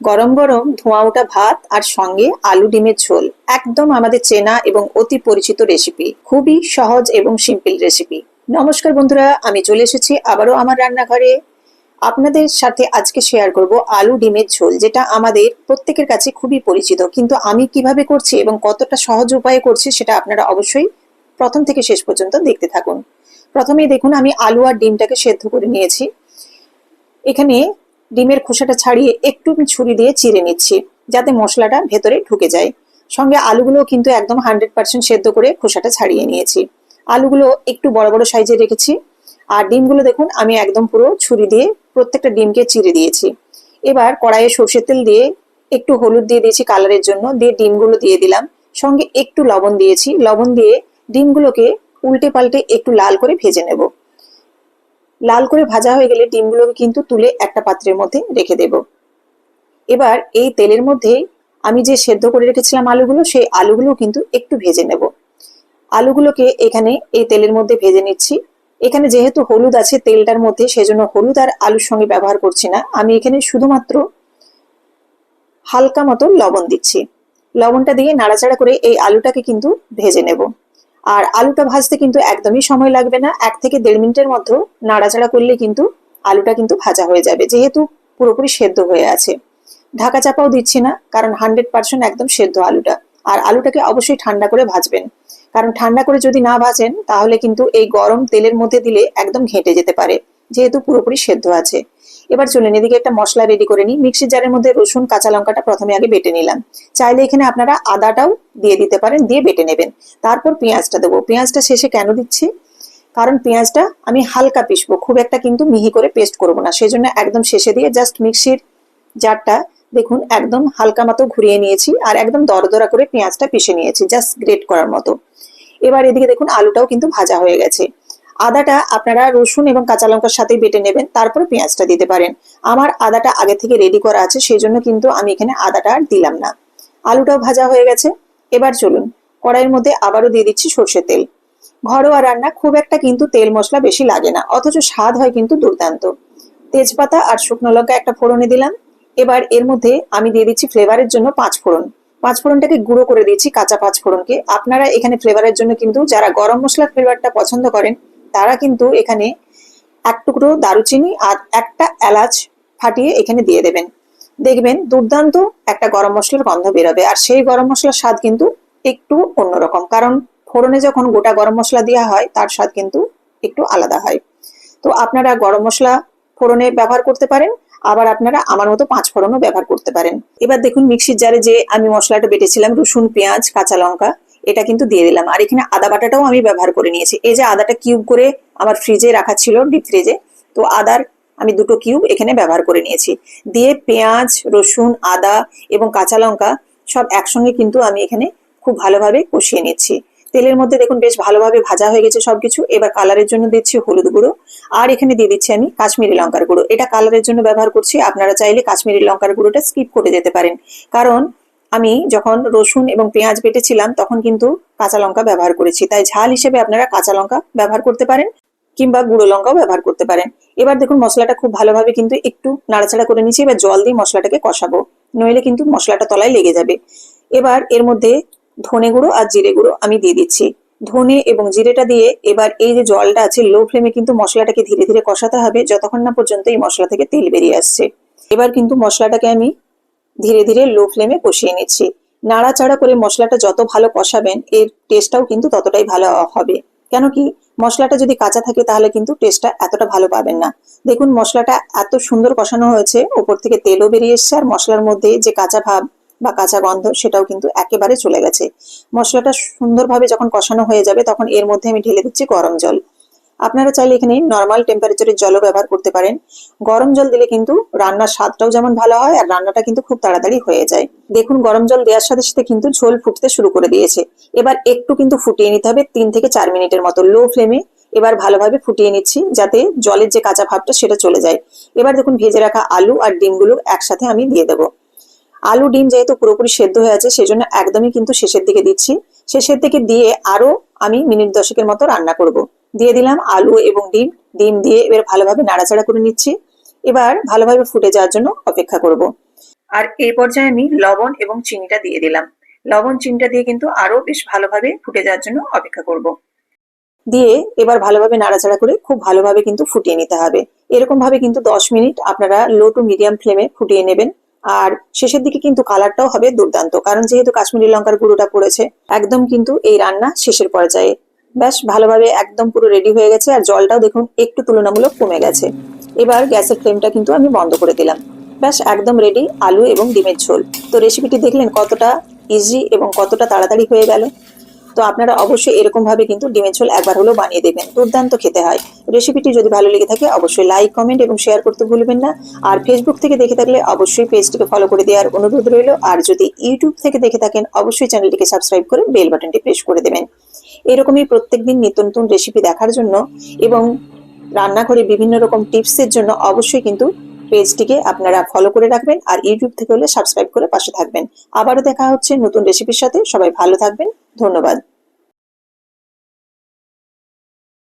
গরম গরম ধোঁয়া ওঠা ভাত আর সঙ্গে আলু ডিমের ঝোল। একদম আমাদের চেনা এবং অতি পরিচিত রেসিপি খুবই সহজ এবং সিম্পল রেসিপি নমস্কার বন্ধুরা, আমি চলে এসেছি আবারও আমার রান্নাঘরে। আপনাদের সাথে আজকে শেয়ার করব আলু ডিমের ঝোল, যেটা আমাদের প্রত্যেকের কাছে খুবই পরিচিত। কিন্তু আমি কীভাবে করছি এবং কতটা সহজ উপায়ে করছি সেটা আপনারা অবশ্যই প্রথম থেকে শেষ পর্যন্ত দেখতে থাকুন। প্রথমেই দেখুন, আমি আলু আর ডিমটাকে সেদ্ধ করে নিয়েছি। এখানে ডিমের খোসাটা ছাড়িয়ে একটু আমি ছুরি দিয়ে চিড়ে নিচ্ছি, যাতে মশলাটা ভেতরে ঢুকে যায়। সঙ্গে আলুগুলো কিন্তু একদম হান্ড্রেড পার্সেন্ট সেদ্ধ করে খোসাটা ছাড়িয়ে নিয়েছি। আলুগুলো একটু বড় বড় সাইজে রেখেছি। আর ডিমগুলো দেখুন, আমি একদম পুরো ছুরি দিয়ে প্রত্যেকটা ডিমকে চিড়ে দিয়েছি। এবার কড়াইয়ে সর্ষের তেল দিয়ে একটু হলুদ দিয়ে দিয়েছি কালারের জন্য, দিয়ে ডিমগুলো দিয়ে দিলাম। সঙ্গে একটু লবণ দিয়েছি। লবণ দিয়ে ডিমগুলোকে উল্টে পাল্টে একটু লাল করে ভেজে নেব। লাল করে ভাজা হয়ে গেলে ডিমগুলোকে কিন্তু তুলে একটা পাত্রের মধ্যে রেখে দেব। এবার এই তেলের মধ্যে আমি যে সেদ্ধ করে রেখেছিলাম আলুগুলো, সেই আলুগুলো কিন্তু একটু ভেজে নেব। আলুগুলোকে এখানে এই তেলের মধ্যে ভেজে নিচ্ছি। এখানে যেহেতু হলুদ আছে তেলটার মধ্যে, সেজন্য হলুদ আর আলুর সঙ্গে ব্যবহার করছি না। আমি এখানে শুধুমাত্র হালকা মতো লবণ দিচ্ছি। লবণটা দিয়ে নাড়াচাড়া করে এই আলুটাকে কিন্তু ভেজে নেব। আর আলুটা ভাজতে কিন্তু একদমই সময় লাগবে না। এক থেকে দেড় মিনিটের মধ্যে নাড়াচাড়া করলে কিন্তু আলুটা কিন্তু ভাজা হয়ে যাবে, যেহেতু পুরোপুরি সেদ্ধ হয়ে আছে। ঢাকা চাপাও দিচ্ছি না, কারণ হান্ড্রেড পার্সেন্ট একদম সেদ্ধ আলুটা। আর আলুটাকে অবশ্যই ঠান্ডা করে ভাজবেন। কারণ ঠান্ডা করে যদি না ভাজেন, তাহলে কিন্তু এই গরম তেলের মধ্যে দিলে একদম ঘেঁটে যেতে পারে। যেহেতু পুরোপুরি সেদ্ধ আছে। এবার চলেন এদিকে একটা মশলা রেডি করে নিই। মিক্সির জারের মধ্যে রসুন, কাঁচা লঙ্কাটা প্রথমে আগে বেটে নিলাম। চাইলে এখানে আপনারা আদাটাও দিয়ে দিতে পারেন, দিয়ে বেটে নেবেন। তারপর পেঁয়াজটা দেবো। পেঁয়াজটা শেষে কেন দিচ্ছি? কারণ পেঁয়াজটা আমি হালকা পিসবো খুব একটা কিন্তু মিহি করে পেস্ট করব না। সেই জন্য একদম শেষে দিয়ে জাস্ট মিক্সির জারটা দেখুন একদম হালকা মতো ঘুরিয়ে নিয়েছি আর একদম দরদরা করে পেঁয়াজটা পিষে নিয়েছি জাস্ট গ্রেট করার মতো। এবার এদিকে দেখুন আলুটাও কিন্তু ভাজা হয়ে গেছে। আদাটা আপনারা রসুন এবং কাঁচা লঙ্কার সাথে বেটে নেবেন, তারপরে পেঁয়াজটা দিতে পারেন। আমার আদাটা আগে থেকে রেডি করা আছে সেই জন্য কিন্তু আমি এখানে আদাটা আর দিলাম না। আলুটাও ভাজা হয়ে গেছে। এবার চলুন, কড়াইয়ের মধ্যে আবারও দিয়ে দিচ্ছি সর্ষের তেল। ঘরোয়া রান্না খুব একটা কিন্তু তেল মশলা বেশি লাগে না, অথচ স্বাদ হয় কিন্তু দুর্দান্ত। তেজপাতা আর শুকনো লঙ্কা একটা ফোড়নে দিলাম। এবার এর মধ্যে আমি দিয়ে দিচ্ছি ফ্লেভারের জন্য পাঁচ ফোড়ন। পাঁচ ফোড়নটাকে গুঁড়ো করে দিচ্ছি কাঁচা পাঁচ ফোড়নকে। আপনারা এখানে ফ্লেভারের জন্য কিন্তু যারা গরম মশলার ফ্লেভারটা পছন্দ করেন তারা কিন্তু এখানে এক টুকরো দারুচিনি আর একটা এলাচ ফাটিয়ে এখানে দিয়ে দেবেন। দেখবেন দুর্দান্ত একটা গরম মশলার গন্ধ বেরোবে আর সেই গরম মশলার স্বাদ কিন্তু একটু অন্যরকম। কারণ ফোড়নে যখন গোটা গরম মশলা দেওয়া হয়, তার স্বাদ কিন্তু একটু আলাদা হয়। তো আপনারা গরম মশলা ফোড়নে ব্যবহার করতে পারেন, আবার আপনারা আমার মতো পাঁচ ফোড়নও ব্যবহার করতে পারেন। এবার দেখুন মিক্সির জারে যে আমি মশলাটা বেটেছিলাম, রসুন, পেঁয়াজ, কাঁচা লঙ্কা এটা কিন্তু দিয়ে দিলাম। আর এখানে আদা বাটাটাও আমি ব্যবহার করে নিয়েছি। এই যে আদাটা কিউব করে আমার ফ্রিজে রাখা ছিল ডিপ ফ্রিজে তো আদার আমি দুটো কিউব এখানে ব্যবহার করে নিয়েছি। দিয়ে পেঁয়াজ, রসুন, আদা এবং কাঁচা লঙ্কা সব একসঙ্গে কিন্তু আমি এখানে খুব ভালোভাবে কষিয়ে নিচ্ছি। তেলের মধ্যে দেখুন বেশ ভালোভাবে ভাজা হয়ে গেছে সবকিছু। এবার কালারের জন্য দিচ্ছি হলুদ গুঁড়ো। আর এখানে দিয়ে দিচ্ছি আমি কাশ্মীরি লঙ্কার গুঁড়ো। এটা কালারের জন্য ব্যবহার করছি। আপনারা চাইলে কাশ্মীরি লঙ্কার গুঁড়োটা স্কিপ করে যেতে পারেন। কারণ আমি যখন রসুন এবং পেঁয়াজ বেটেছিলাম, তখন কিন্তু কাঁচা লঙ্কা ব্যবহার করেছি। তাই ঝাল হিসেবে আপনারা কাঁচা লঙ্কা ব্যবহার করতে পারেন কিংবা গুঁড়ো লঙ্কাও ব্যবহার করতে পারেন। এবার দেখুন মশলাটা খুব ভালোভাবে কিন্তু একটু নাড়াচাড়া করে নিচ্ছি। এবার জল দিয়ে মশলাটাকে কষাবো। নইলে কিন্তু মশলাটা তলায় লেগে যাবে। এবার এর মধ্যে ধনে গুঁড়ো আর জিরে গুঁড়ো আমি দিয়ে দিচ্ছি। ধনে এবং জিরেটা দিয়ে এবার এই যে জলটা আছে লো ফ্লেমে কিন্তু মশলাটাকে ধীরে ধীরে কষাতে হবে। যতক্ষণ না পর্যন্ত এই মশলা থেকে তেল বেরিয়ে আসছে। এবার কিন্তু মশলাটাকে আমি ধীরে ধীরে লো ফ্লেমে কষিয়ে নিচ্ছি। নাড়াচাড়া করে মশলাটা যত ভালো কষাবেন, এর টেস্টটাও কিন্তু ততটাই ভালো হবে। কেন কি, মশলাটা যদি কাঁচা থাকে তাহলে কিন্তু টেস্টটা এতটা ভালো পাবেন না। দেখুন, মশলাটা এত সুন্দর কষানো হয়েছে, ওপর থেকে তেলও বেরিয়ে এসছে, আর মশলার মধ্যে যে কাঁচা ভাব বা কাঁচা গন্ধ, সেটাও কিন্তু একেবারে চলে গেছে। মশলাটা সুন্দরভাবে যখন কষানো হয়ে যাবে, তখন এর মধ্যে আমি ঢেলে দিচ্ছি গরম জল। আপনারা চাইলে এখানে নর্মাল টেম্পারেচারের জলও ব্যবহার করতে পারেন। গরম জল দিলে কিন্তু রান্নার স্বাদটাও যেমন ভালো হয়, আর রান্নাটা কিন্তু খুব তাড়াতাড়ি হয়ে যায়। দেখুন, গরম জল দেওয়ার সাথে সাথে কিন্তু ঝোল ফুটতে শুরু করে দিয়েছে। এবার একটু কিন্তু ফুটিয়ে নিতে হবে তিন থেকে চার মিনিটের মতো লো ফ্লেমে এবার ভালোভাবে ফুটিয়ে নিচ্ছি যাতে জলের যে কাঁচা ভাবটা সেটা চলে যায়। এবার দেখুন, ভেজে রাখা আলু আর ডিমগুলো একসাথে আমি দিয়ে দেবো। আলু, ডিম যেহেতু পুরোপুরি সেদ্ধ হয়ে আছে, সেজন্য একদমই কিন্তু শেষের দিকে দিচ্ছি। শেষের দিকে দিয়ে আরও আমি মিনিট দশেকের মতো রান্না করব। দিয়ে দিলাম আলু এবং ডিম। ডিম দিয়ে এবার ভালোভাবে নাড়াচাড়া করে নিচ্ছি। এবার ভালোভাবে ফুটে যাওয়ার জন্য অপেক্ষা করব। আর এই পর্যায়ে আমি লবণ এবং চিনিটা দিয়ে দিলাম। লবণ, চিনিটা দিয়ে কিন্তু আরও বেশ ভালোভাবে ফুটে যাওয়ার জন্য অপেক্ষা করব। দিয়ে এবার ভালোভাবে নাড়াচাড়া করে খুব ভালোভাবে কিন্তু ফুটিয়ে নিতে হবে। এরকম ভাবে কিন্তু দশ মিনিট আপনারা লো টু মিডিয়াম ফ্লেমে ফুটিয়ে নেবেন। আর শেষের দিকে কিন্তু কালারটাও হবে দুর্দান্ত, কারণ যেহেতু কাশ্মীরি লঙ্কার গুঁড়োটা পড়েছে, একদম কিন্তু এই রান্না শেষের পর্যায়ে। ব্যাস, ভালোভাবে একদম পুরো রেডি হয়ে গেছে আর জলটাও দেখুন একটু তুলনামূলক কমে গেছে। এবার গ্যাসের ফ্লেমটা কিন্তু আমি বন্ধ করে দিলাম। ব্যাস, একদম রেডি আলু এবং ডিমের ঝোল। তো রেসিপিটি দেখলেন কতটা ইজি এবং কতটা তাড়াতাড়ি হয়ে গেল? তো আপনারা অবশ্যই এরকম ভাবে কিন্তু ডিমের ঝোল একবার হলেও বানিয়ে দেবেন। দুর্দান্ত খেতে হয়। রেসিপিটি যদি ভালো লেগে থাকে, অবশ্যই লাইক কমেন্ট এবং শেয়ার করতে ভুলবেন না। আর ফেসবুক থেকে দেখে থাকলে অবশ্যই পেজটিকে ফলো করে দেওয়ার অনুরোধ রইল। আর যদি ইউটিউব থেকে দেখে থাকেন, অবশ্যই চ্যানেলটিকে সাবস্ক্রাইব করে বেল বাটনটি প্রেস করে দেবেন। এরকমই প্রত্যেক দিন নিত্য নতুন রেসিপি দেখার জন্য এবং রান্নাঘরে বিভিন্ন রকম টিপসের জন্য অবশ্যই কিন্তু পেজটিকে আপনারা ফলো করে রাখবেন আর ইউটিউব থেকে হলে সাবস্ক্রাইব করে পাশে থাকবেন। আবারও দেখা হচ্ছে নতুন রেসিপির সাথে। সবাই ভালো থাকবেন। ধন্যবাদ।